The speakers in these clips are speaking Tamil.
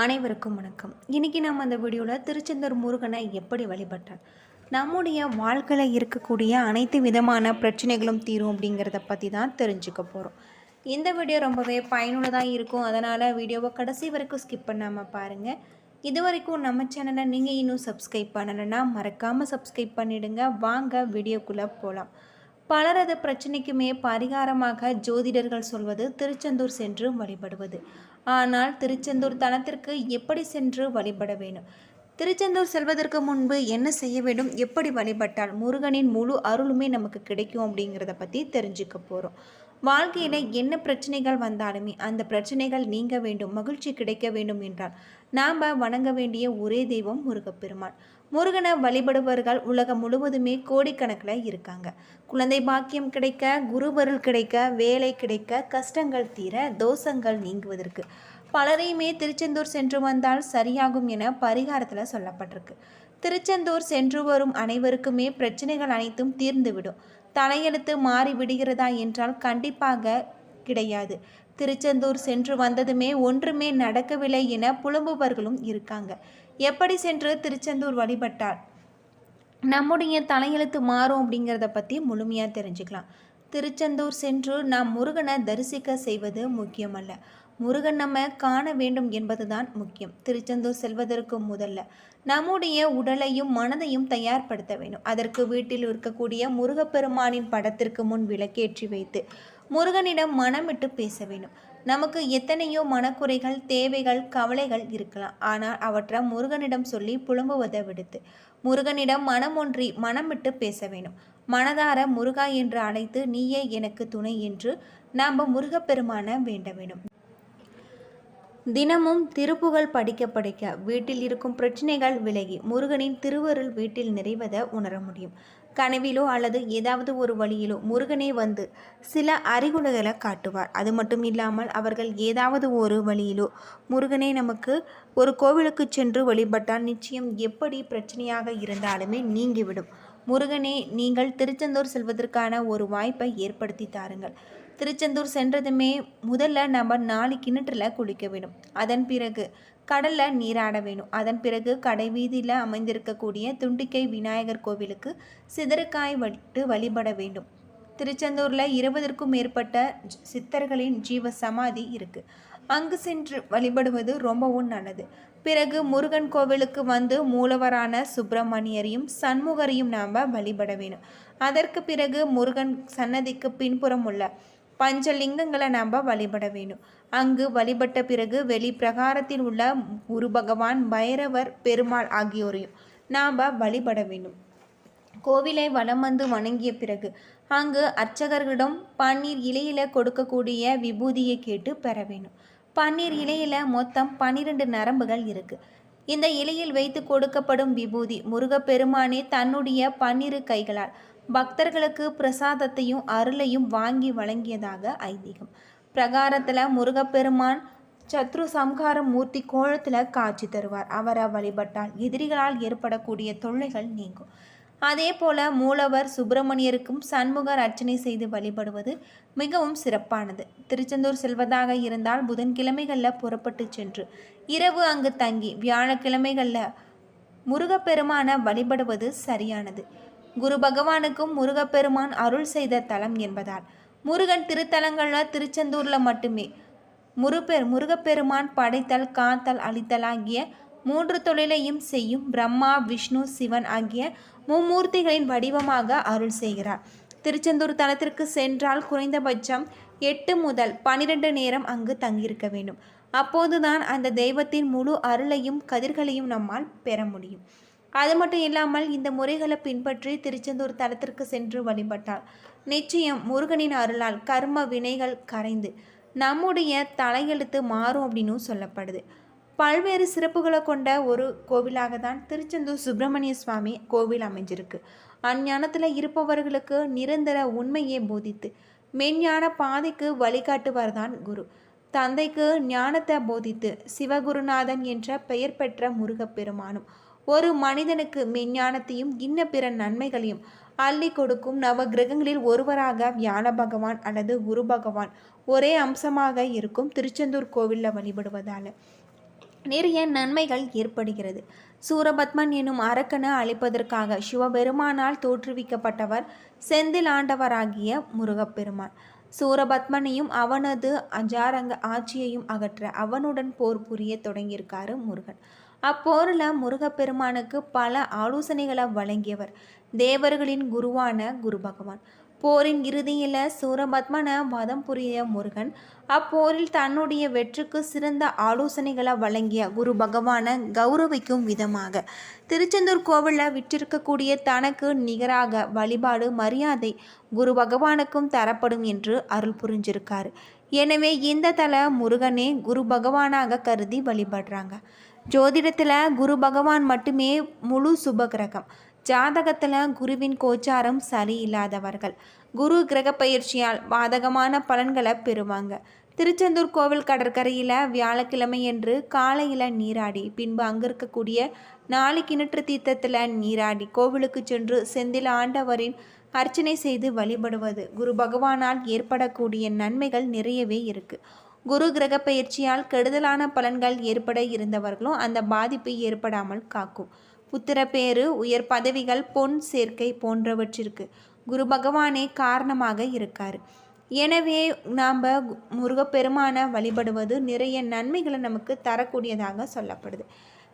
அனைவருக்கும் வணக்கம். இன்றைக்கி நம்ம அந்த வீடியோவில் திருச்செந்தூர் முருகனை எப்படி வழிபட்டார்? நம்முடைய வாழ்க்கையில் இருக்கக்கூடிய அனைத்து விதமான பிரச்சனைகளும் தீரும் அப்படிங்கிறத பற்றி தான் தெரிஞ்சுக்க போகிறோம் இந்த வீடியோ ரொம்பவே பயனுள்ளதாக இருக்கும். அதனால் வீடியோவை கடைசி வரைக்கும் ஸ்கிப் பண்ணாமல் பாருங்கள் இது வரைக்கும் நம்ம சேனலை நீங்கள் இன்னும் சப்ஸ்கிரைப் பண்ணலைன்னா மறக்காமல் சப்ஸ்கிரைப் பண்ணிவிடுங்க வாங்க வீடியோக்குள்ளே போகலாம் பலரது பிரச்சனைக்குமே பரிகாரமாக ஜோதிடர்கள் சொல்வது திருச்செந்தூர் சென்று வழிபடுவது. ஆனால் திருச்செந்தூர் தலத்திற்கு எப்படி சென்று வழிபட வேண்டும்? திருச்செந்தூர் செல்வதற்கு முன்பு என்ன செய்ய வேண்டும்? எப்படி வழிபட்டால் முருகனின் முழு அருளுமே நமக்கு கிடைக்கும் அப்படிங்கிறத பற்றி தெரிஞ்சுக்க போகிறோம் வாழ்க்கையில் என்ன பிரச்சனைகள் வந்தாலுமே அந்த பிரச்சனைகள் நீங்க வேண்டும் மகிழ்ச்சி கிடைக்க வேண்டும் என்றால் நாம் வணங்க வேண்டிய ஒரே தெய்வம் முருகப்பெருமான். முருகனை வழிபடுபவர்கள் உலகம் முழுவதுமே கோடிக்கணக்கில் இருக்காங்க. குழந்தை பாக்கியம் கிடைக்க குருபருள் கிடைக்க வேலை கிடைக்க கஷ்டங்கள் தீர தோஷங்கள் நீங்குவதற்கு. பலரையுமே திருச்செந்தூர் சென்று வந்தால் சரியாகும் என பரிகாரத்தில் சொல்லப்பட்டிருக்கு. திருச்செந்தூர் சென்று வரும் அனைவருக்குமே பிரச்சனைகள் அனைத்தும் தீர்ந்துவிடும். தலையெழுத்து மாறி விடுகிறதா என்றால் கண்டிப்பாக கிடையாது. திருச்செந்தூர் சென்று வந்ததுமே ஒன்றுமே நடக்கவில்லை என புலம்புபவர்களும் இருக்காங்க. எப்படி சென்று திருச்செந்தூர் வழிபட்டால் நம்முடைய தலையெழுத்து மாறும் அப்படிங்கிறத பற்றி முழுமையாக தெரிஞ்சுக்கலாம். திருச்செந்தூர் சென்று நாம் முருகனை தரிசிக்க செய்வது முக்கியமல்ல. முருகன் நம்ம காண வேண்டும் என்பதுதான் முக்கியம். திருச்செந்தூர் செல்வதற்கு முதல்ல நம்முடைய உடலையும் மனதையும் தயார்படுத்த வேண்டும். அதற்கு வீட்டில் இருக்கக்கூடிய முருகப்பெருமானின் படத்திற்கு முன் விளக்கேற்றி வைத்து முருகனிடம் மனமிட்டு பேச வேண்டும். நமக்கு எத்தனையோ மனக்குறைகள் தேவைகள் கவலைகள் இருக்கலாம். ஆனால் அவற்றை முருகனிடம் சொல்லி புலம்புவதை விடுத்து முருகனிடம் மனம் ஒன்றி மனமிட்டு பேச வேண்டும். மனதார முருகா என்று அழைத்து நீயே எனக்கு துணை என்று நாம் முருகப்பெருமான வேண்ட வேண்டும். தினமும் திருப்புகழ் படிக்க படிக்க வீட்டில் இருக்கும் பிரச்சனைகள் விலகி முருகனின் திருவருள் வீட்டில் நிறைவதை உணர முடியும். கனவிலோ அல்லது ஏதாவது ஒரு வழியிலோ முருகனே வந்து சில அறிகுறிகளை காட்டுவார். அது மட்டும் இல்லாமல் அவர்கள் ஏதாவது ஒரு வழியிலோ முருகனே நமக்கு ஒரு கோவிலுக்கு சென்று வழிபட்டால் நிச்சயம் எப்படி பிரச்சனையாக இருந்தாலுமே நீங்கிவிடும். முருகனே நீங்கள் திருச்செந்தூர் செல்வதற்கான ஒரு வாய்ப்பை ஏற்படுத்தி தாருங்கள். திருச்செந்தூர் சென்றதுமே முதல்ல நம்ம நாலு கிணற்றில் குளிக்க வேண்டும். அதன் பிறகு கடலில் நீராட வேணும். அதன் பிறகு கடை வீதியில் அமைந்திருக்கக்கூடிய துண்டிக்கை விநாயகர் கோவிலுக்கு சிதறுக்காய் வட்டு வழிபட வேண்டும். திருச்செந்தூரில் இருபதற்கும் மேற்பட்ட சித்தர்களின் ஜீவ சமாதி இருக்குது அங்கு சென்று வழிபடுவது ரொம்பவும் நல்லது. பிறகு முருகன் கோவிலுக்கு வந்து மூலவரான சுப்பிரமணியரையும் சண்முகரையும் நாம் வழிபட வேணும். அதற்கு பிறகு முருகன் சன்னதிக்கு பின்புறம் உள்ள பஞ்சலிங்கங்களை நாம் வழிபட வேணும் அங்கு வழிபட்ட பிறகு வெளி பிரகாரத்தில் உள்ள குரு பகவான் பைரவர் பெருமாள் ஆகியோரையும் நாம் வழிபட வேண்டும். கோவிலை வலம் வந்து வணங்கிய பிறகு அங்கு அர்ச்சகர்களிடம் பன்னீர் இலையில கொடுக்கக்கூடிய விபூதியை கேட்டு பெற வேணும் பன்னீர் இலையில மொத்தம் பன்னிரெண்டு நரம்புகள் இருக்கு. இந்த இலையில் வைத்து கொடுக்கப்படும் விபூதி முருகப்பெருமானே தன்னுடைய பன்னிரு கைகளால் பக்தர்களுக்கு பிரசாதத்தையும் அருளையும் வாங்கி வழங்கியதாக ஐதீகம். பிரகாரத்தில் முருகப்பெருமான் சத்ரு சம்ஹார மூர்த்தி கோலத்தில் காட்சி தருவார். அவரை வழிபட்டால் எதிரிகளால் ஏற்படக்கூடிய தொல்லைகள் நீங்கும். அதே போல மூலவர் சுப்பிரமணியருக்கும் சண்முகர் அர்ச்சனை செய்து வழிபடுவது மிகவும் சிறப்பானது. திருச்செந்தூர் செல்வதாக இருந்தால் புதன்கிழமைகளில் புறப்பட்டு சென்று இரவு அங்கு தங்கி வியாழக்கிழமைகளில் முருகப்பெருமான வழிபடுவது சரியானது. குரு பகவானுக்கும் முருகப்பெருமான் அருள் செய்த தலம் என்பதால் முருகன் திருத்தலங்களில் திருச்செந்தூரில் மட்டுமே. முருபெர் முருகப்பெருமான் படைத்தல் காத்தல் அழித்தல் ஆகிய மூன்று தொழிலையும் செய்யும் பிரம்மா விஷ்ணு சிவன் ஆகிய மும்மூர்த்திகளின் வடிவமாக அருள் செய்கிறார். திருச்செந்தூர் தலத்திற்கு சென்றால் குறைந்தபட்சம் எட்டு முதல் பனிரெண்டு நேரம் அங்கு தங்கியிருக்க வேண்டும். அப்போதுதான் அந்த தெய்வத்தின் முழு அருளையும் கதிர்களையும் நம்மால் பெற முடியும். அது மட்டும் இல்லாமல் இந்த முறைகளை பின்பற்றி திருச்செந்தூர் தலத்திற்கு சென்று வழிபட்டால் நிச்சயம் முருகனின் அருளால் கர்ம வினைகள் கரைந்து நம்முடைய தலையெழுத்து மாறும் அப்படின்னு சொல்லப்படுது. பல்வேறு சிறப்புகளை கொண்ட ஒரு கோவிலாக தான் திருச்செந்தூர் சுப்பிரமணிய சுவாமி கோவில் அமைஞ்சிருக்கு. அஞ்ஞானத்தில் இருப்பவர்களுக்கு நிரந்தர உண்மையை போதித்து மெஞ்ஞான பாதைக்கு வழிகாட்டுவார் தான் குரு. தந்தைக்கு ஞானத்தை போதித்து சிவகுருநாதன் என்ற பெயர் பெற்ற முருகப்பெருமானும் ஒரு மனிதனுக்கு மெஞ்ஞானத்தையும் இன்ன பிற நன்மைகளையும் அள்ளி கொடுக்கும் நவ கிரகங்களில் ஒருவராக வியான பகவான் அல்லது குரு பகவான் ஒரே அம்சமாக இருக்கும் திருச்செந்தூர் கோவிலில் வழிபடுவதால். நிறைய நன்மைகள் ஏற்படுகிறது. சூரபத்மன் எனும் அரக்கனை அழிப்பதற்காக சிவபெருமானால் தோற்றுவிக்கப்பட்டவர் செந்தில் ஆண்டவராகிய முருகப்பெருமான். சூரபத்மனையும் அவனது அஜாரங்க ஆட்சியையும் அகற்ற அவனுடன் போர் புரிய தொடங்கியிருக்காரு முருகன். அப்போரில் முருகப்பெருமானுக்கு பல ஆலோசனைகளை வழங்கியவர் தேவர்களின் குருவான குரு பகவான். போரின் இறுதியில் சூரபத்மன வதம் புரிய முருகன் அப்போரில் தன்னுடைய வெற்றிக்கு சிறந்த ஆலோசனைகளை வழங்கிய குரு பகவானை கௌரவிக்கும் விதமாக. திருச்செந்தூர் கோவிலில் விற்றிருக்கக்கூடிய தனக்கு நிகராக வழிபாடு மரியாதை குரு பகவானுக்கும் தரப்படும் என்று அருள் புரிஞ்சிருக்காரு. எனவே இந்த தல முருகனே குரு பகவானாக கருதி வழிபடுறாங்க. ஜோதிடத்தில் குரு பகவான் மட்டுமே முழு சுபகிரகம். ஜாதகத்தில் குருவின் கோச்சாரம் சரியில்லாதவர்கள். குரு கிரக பயிற்சியால் பாதகமான பலன்களை பெறுவாங்க. திருச்செந்தூர் கோவில் கடற்கரையில் வியாழக்கிழமை என்று காலையில் நீராடி பின்பு அங்கே இருக்கக்கூடிய நாலு கிணற்று தீர்த்தத்தில் நீராடி கோவிலுக்கு சென்று செந்தில் ஆண்டவரின் அர்ச்சனை செய்து வழிபடுவது குரு பகவானால் ஏற்படக்கூடிய நன்மைகள் நிறையவே இருக்குது குரு கிரக பயிற்சியால் கெடுதலான பலன்கள் ஏற்பட இருந்தவர்களும் அந்த பாதிப்பு ஏற்படாமல் காக்கும். புத்திரப்பேறு உயர் பதவிகள் பொன் சேர்க்கை போன்றவற்றிற்கு குரு பகவானே காரணமாக இருக்கார். எனவே நாம் முருகப்பெருமான வழிபடுவது நிறைய நன்மைகளை நமக்கு தரக்கூடியதாக சொல்லப்படுது.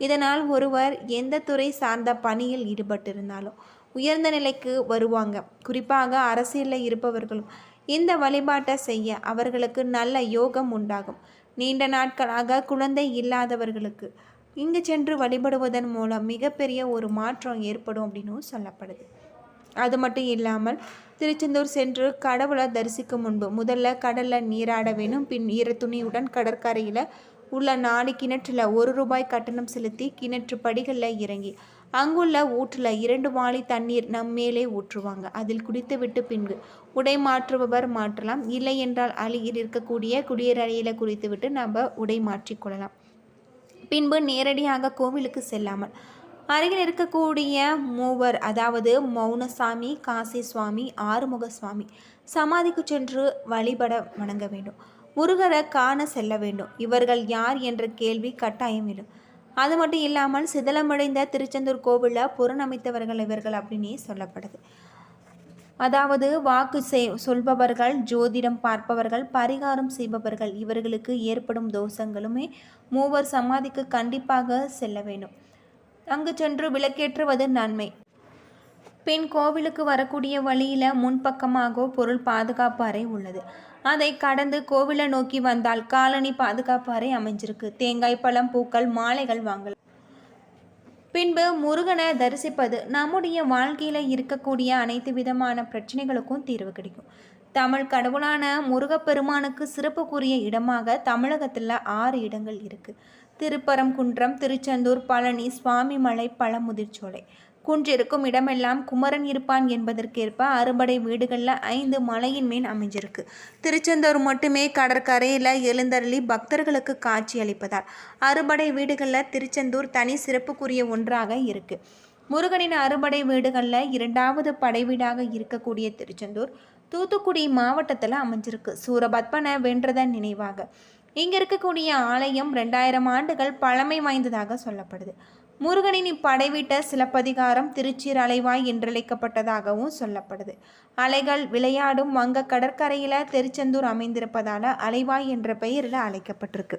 இதனால் ஒருவர் எந்த துறை சார்ந்த பணியில் ஈடுபட்டிருந்தாலும் உயர்ந்த நிலைக்கு வருவாங்க. குறிப்பாக அரசியலில் இருப்பவர்களும் இந்த வழிபாட்டை செய்ய அவர்களுக்கு நல்ல யோகம் உண்டாகும். நீண்ட நாட்களாக குழந்தை இல்லாதவர்களுக்கு இங்கு சென்று வழிபடுவதன் மூலம் மிகப்பெரிய ஒரு மாற்றம் ஏற்படும் அப்படின்னு சொல்லப்படுது. அது மட்டும் இல்லாமல் திருச்செந்தூர் சென்று கடவுளை தரிசிக்கும் முன்பு முதல்ல கடலில் நீராட வேணும் பின் ஈர துணியுடன் கடற்கரையில் உள்ள நாலு கிணற்றில் ஒரு ரூபாய் கட்டணம் செலுத்தி கிணற்று படிகளில் இறங்கி அங்குள்ள ஊற்றில் இரண்டு மாலை தண்ணீர் நம்மேலே ஊற்றுவாங்க. அதில் குடித்துவிட்டு பின்பு உடை மாற்றுபவர் மாற்றலாம். இல்லை என்றால் அழியில் இருக்கக்கூடிய குடியரறையில் குடித்துவிட்டு நம்ம உடை மாற்றிக்கொள்ளலாம் பின்பு நேரடியாக கோவிலுக்கு செல்லாமல் அருகில் இருக்கக்கூடிய மூவர் அதாவது மௌனசாமி காசி சுவாமி ஆறுமுக சுவாமி சமாதிக்கு சென்று வழிபட வணங்க வேண்டும். முருகரை காண செல்ல வேண்டும். இவர்கள் யார் என்ற கேள்வி கட்டாயம் இடும் அது மட்டும் இல்லாமல் சிதலமடைந்த திருச்செந்தூர் கோவிலில் புறநமைத்தவர்கள் இவர்கள் அப்படின்னே சொல்லப்படுது. அதாவது வாக்கு செய் சொல்பவர்கள் ஜோதிடம் பார்ப்பவர்கள் பரிகாரம் செய்பவர்கள் இவர்களுக்கு ஏற்படும் தோஷங்களுமே மூவர் சமாதிக்கு கண்டிப்பாக செல்ல வேண்டும். அங்கு சென்று விளக்கேற்றுவது நன்மை. பின் கோவிலுக்கு வரக்கூடிய வழியில் முன்பக்கமாக பொருள் பாதுகாப்பு அறை உள்ளது. அதை கடந்து கோவிலை நோக்கி வந்தால் காலனி பாதுகாப்பு அறை அமைஞ்சிருக்கு. தேங்காய் பழம் பூக்கள் மாலைகள் வாங்கலாம். பின்பு முருகனை தரிசிப்பது நம்முடைய வாழ்க்கையில் இருக்கக்கூடிய அனைத்து விதமான பிரச்சனைகளுக்கும் தீர்வு கிடைக்கும். தமிழ் கடவுளான முருகப்பெருமானுக்கு சிறப்புக்குரிய இடமாக தமிழகத்தில் ஆறு இடங்கள் இருக்குது திருப்பரங்குன்றம் திருச்செந்தூர் பழனி சுவாமிமலை பழமுதிர்ச்சோலை. குன்றிருக்கும் இடமெல்லாம் குமரன் இருப்பான் என்பதற்கேற்ப அறுபடை வீடுகளில் ஐந்து மலையின் மேல் அமைஞ்சிருக்கு. திருச்செந்தூர் மட்டுமே கடற்கரையில் எழுந்தருளி பக்தர்களுக்கு காட்சி அளிப்பதால் அறுபடை வீடுகளில் திருச்செந்தூர் தனி சிறப்புக்குரிய ஒன்றாக இருக்குது முருகனின் அறுபடை வீடுகளில் இரண்டாவது படை வீடாக இருக்கக்கூடிய திருச்செந்தூர் தூத்துக்குடி மாவட்டத்தில் அமைஞ்சிருக்கு. சூரபத்மனை வென்றதன் நினைவாக. இங்கே இருக்கக்கூடிய ஆலயம் ரெண்டாயிரம் ஆண்டுகள் பழமை வாய்ந்ததாக சொல்லப்படுது. முருகனின் இப்படைவிட்ட சிலப்பதிகாரம் திருச்சீர் அலைவாய் என்றழைக்கப்பட்டதாகவும் சொல்லப்படுது. அலைகள் விளையாடும் வங்க கடற்கரையில் திருச்செந்தூர் அமைந்திருப்பதால் அலைவாய் என்ற பெயரில் அழைக்கப்பட்டிருக்கு.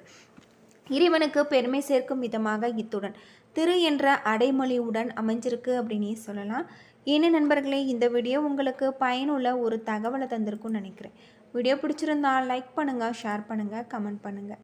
இறைவனுக்கு பெருமை சேர்க்கும் விதமாக இத்துடன் திரு என்ற அடைமொழியுடன் அமைஞ்சிருக்கு அப்படின்னே சொல்லலாம். என்ன நண்பர்களே இந்த வீடியோ உங்களுக்கு பயனுள்ள ஒரு தகவலை தந்திருக்கும்னு நினைக்கிறேன். வீடியோ பிடிச்சிருந்தால் லைக் பண்ணுங்கள் ஷேர் பண்ணுங்கள் கமெண்ட் பண்ணுங்கள்